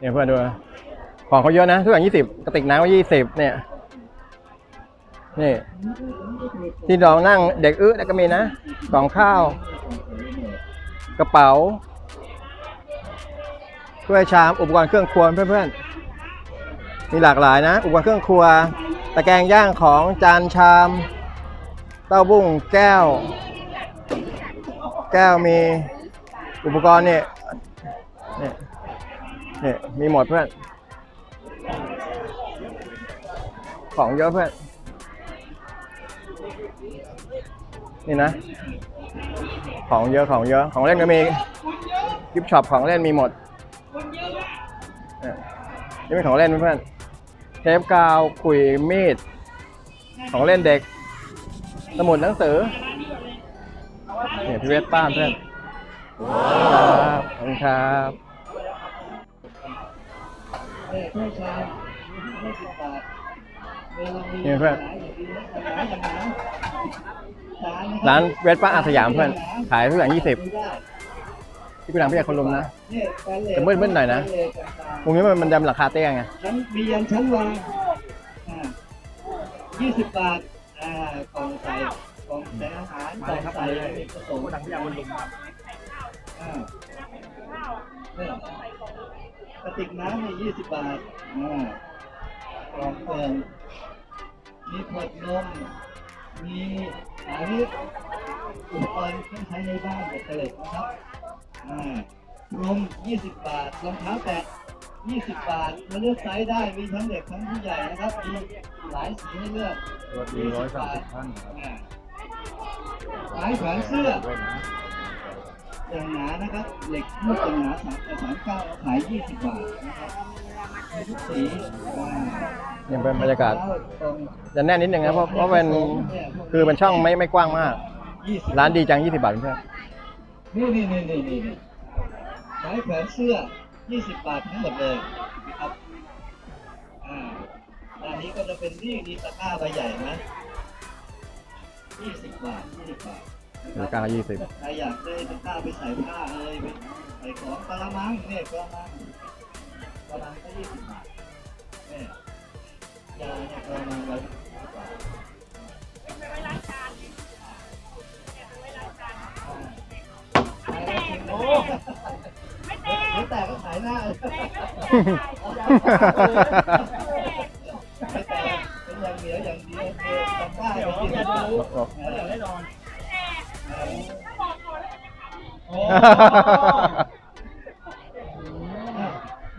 เนี่ยเพื่อนดูของเขาเยอะนะทุกอย่างยี่สิบกระติกน้ำก็ยี่สิบเนี่ย นี่ ที่เรานั่งเด็กอื้อก็มีนะกล่องข้าว กระเป๋าถ้วยชามอุปกรณ์เครื่องครัวเพื่อนๆมีหลากหลายนะ อุปกรณ์เครื่องครัว ตะแกรงย่างของจานชาม เต้าบุ้งแก้ว แก้วมีอุปกรณ์เนี่ย เนี่ยมีหมดเพื่อน ของเยอะเพื่อน นี่นะ ของเยอะของเยอะของเล่นก็มีกิฟช็อปของเล่นมีหมดนี่เป็นของเล่นเพื่อนเทปกาวขุยมีด ของเล่นเด็ก สมุดหนังสือเนี่ยพี่เวสป้าเพื่อนครับขอบคุณครับ นี่เพื่อนร้านเวสป้าอาสยามเพื่อน ขายทุกอย่างยี่สิบที่กูดังพี่ใหญ่คนลุมนะแต่มืดๆหน่อยนะตรงนี้มันมันดำราคาเตี้ยไงชั้นมียันชั้นวางยี่สิบบาทอ่ากล่องใส่กล่องใส่อาหารกล่องใส่ผสมดังพยาบาลลงอ่าเนี่ย กระติกน้ำเนี่ยยี่สิบบาทอ่ากล่องเปิงมีขวดนม มีอันนี้อุปกรณ์เครื่องใช้ในบ้านเบ็ดเตล็ดนะครับอ่ารวม20 บาท รองเท้าแตะ20 บาท มาเลือกไซส์ได้ มีทั้งเด็กทั้งผู้ใหญ่นะครับ มีหลายสีให้เลือกสวัสดีร้อยสามสิบท่านอ่าไม้แขวนเสื้อ อย่างหนานะครับ เหล็กลูกอย่างหนาสามสามเก้าขาย20บาทนะครับมีทุกสีอ่าเนี่ยเป็นบรรยากาศตรงจะแน่นนิดนึงนะเพราะเพราะเป็นคือเป็นช่องไม่ไม่กว้างมาก20ร้านดีจัง20บาทเพื่อนนี่นี่นี่นี่นี่นี่ไม้แขวนเสื้อ20บาททั้งหมดเลยนะครับอ่าอันนี้ก็จะเป็นนี่นี่ตะกร้าใบใหญ่นะ20บาท20บาท ตะกร้า20ใครอยากได้ตะกร้าไปใส่ผ้าเอ้ยไปใส่ของกะละมังเนี่ยกะละมังกะละมังก็20บบาทเนี่ยยาเนี่ยกะละมังไว้20บาทขายได้จริงโอ้ไม่แตกไม่แตกก็ขายหน้าไม่แตกเป็นอย่างเหนียวอย่างเดียวคือตะกร้าจริงๆรู้แน่นอน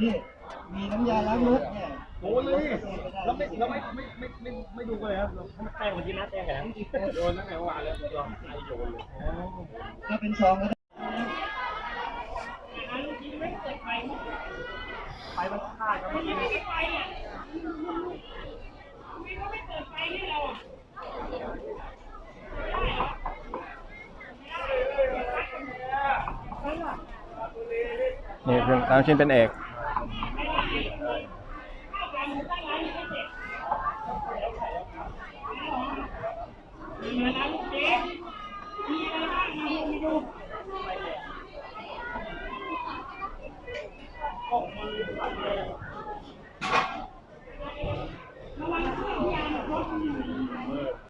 นี่มีน้ำยาล้างรถเนี่ยโอ้ยแล้วไม่แล้วไม่ไม่ไม่ไม่ไม่ดูกันเลยครับแป้งวันที่นัดแป้งกันโดนตั้งแต่เมื่อวานแล้วยอมไอโยนเลยถ้าเป็นซองก็ได้ไปมันฆ่ากันเมื่อกี้ นี่เครื่องชิ้นเป็นเอกอ